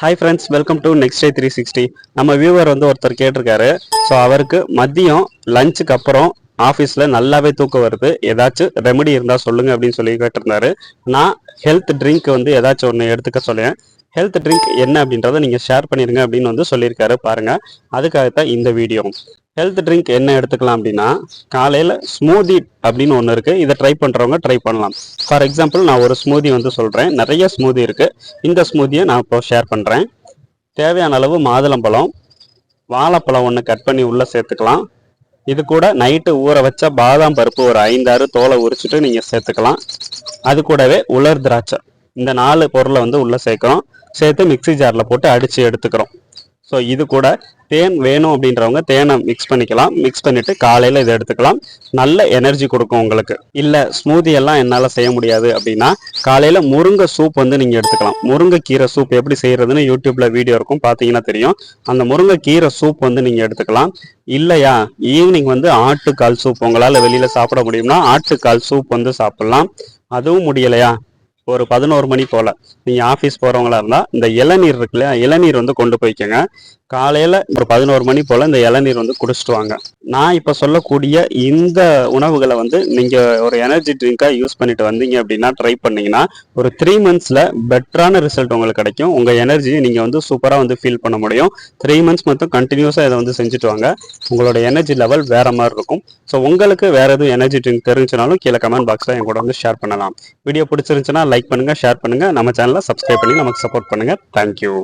Hi friends welcome to next day three sixty நம்ம viewer வந்து ஒருத்தர் கேட்டிருக்காரு. ஸோ அவருக்கு மதியம் லஞ்சுக்கு அப்புறம் ஆஃபீஸில் நல்லாவே தூக்கம் வருது. ஏதாச்சும் ரெமெடி இருந்தால் சொல்லுங்க அப்படின்னு சொல்லி கேட்டிருந்தாரு. நான் ஹெல்த் ட்ரிங்க் வந்து ஏதாச்சும் ஒன்று எடுத்துக்க சொல்லுவேன் ஹெல்த் ட்ரிங்க் என்ன அப்படின்றத நீங்கள் ஷேர் பண்ணிடுங்க அப்படின்னு வந்து சொல்லியிருக்காரு. பாருங்கள் அதுக்காகத்தான் இந்த வீடியோ ஹெல்த் ட்ரிங்க் என்ன எடுத்துக்கலாம் அப்படின்னா காலையில் ஸ்மூதி அப்படின்னு ஒன்று இருக்குது இதை ட்ரை பண்ணுறவங்க ட்ரை பண்ணலாம். ஃபார் எக்ஸாம்பிள் நான் ஒரு ஸ்மூதி வந்து சொல்கிறேன் நிறைய ஸ்மூதி இருக்குது இந்த ஸ்மூதியை நான் இப்போ ஷேர் பண்ணுறேன் தேவையான அளவு மாதுளம்பழம் வாழைப்பழம் ஒன்று கட் பண்ணி உள்ளே சேர்த்துக்கலாம். இது கூட நைட்டு ஊற வச்ச பாதாம் பருப்பு ஒரு ஐந்தாறு தோலை உரிச்சிட்டு நீங்கள் சேர்த்துக்கலாம். அது கூடவே உலர் திராட்சை. இந்த நாலு பொருளை வந்து உள்ளே சேர்க்குறோம். சேர்த்து மிக்ஸி ஜாரில் போட்டு அடித்து எடுத்துக்கிறோம். ஸோ இது கூட தேன் வேணும் அப்படின்றவங்க தேனை மிக்ஸ் பண்ணிக்கலாம். மிக்ஸ் பண்ணிவிட்டு காலையில் இதை எடுத்துக்கலாம். நல்ல எனர்ஜி கொடுக்கும் உங்களுக்கு. இல்லை ஸ்மூதி எல்லாம் என்னால் செய்ய முடியாது அப்படின்னா காலையில் முருங்கை சூப் வந்து நீங்கள் எடுத்துக்கலாம். முருங்கை கீரை சூப் எப்படி செய்கிறதுன்னு யூடியூப்பில் வீடியோ இருக்கும். பார்த்தீங்கன்னா தெரியும். அந்த முருங்கை கீரை சூப் வந்து நீங்கள் எடுத்துக்கலாம். இல்லையா? ஈவினிங் வந்து ஆட்டுக்கால் சூப் உங்களால் வெளியில் சாப்பிட முடியும்னா ஆட்டுக்கால் சூப் வந்து சாப்பிட்லாம். அதுவும் முடியலையா? ஒரு பதினோரு மணி போல். நீங்கள் ஆஃபீஸ் போகிறவங்களா இருந்தால் இந்த இளநீர் இருக்கு இல்லையா இளநீர் வந்து கொண்டு போய்க்கோங்க. காலையில் ஒரு பதினோரு மணி போல் இந்த இளநீர் வந்து குடிச்சிட்டு வாங்க நான் இப்போ சொல்லக்கூடிய இந்த உணவுகளை வந்து நீங்கள் ஒரு எனர்ஜி ட்ரிங்காக யூஸ் பண்ணிட்டு வந்தீங்க அப்படின்னா ட்ரை பண்ணிங்கன்னா ஒரு த்ரீ மந்த்ஸில் பெட்டரான ரிசல்ட் உங்களுக்கு கிடைக்கும். உங்கள் எனர்ஜியை நீங்கள் வந்து சூப்பராக வந்து ஃபீல் பண்ண முடியும். த்ரீ மந்த்ஸ் மட்டும் கண்டினியூஸாக இதை வந்து செஞ்சுட்டு வாங்க உங்களோட எனர்ஜி லெவல் வேறு மாதிரி இருக்கும். ஸோ உங்களுக்கு வேறு எதுவும் எனர்ஜி ட்ரிங்க் தெரிஞ்சுனாலும் கீழே கமெண்ட் பாக்ஸில் என் கூட வந்து ஷேர் பண்ணலாம். வீடியோ பிடிச்சிருந்துச்சுன்னா லைக் பண்ணுங்கள் ஷேர் பண்ணுங்கள் நம்ம சேனலை சப்ஸ்கிரைப் பண்ணி நமக்கு சப்போர்ட் பண்ணுங்கள் தேங்க்யூ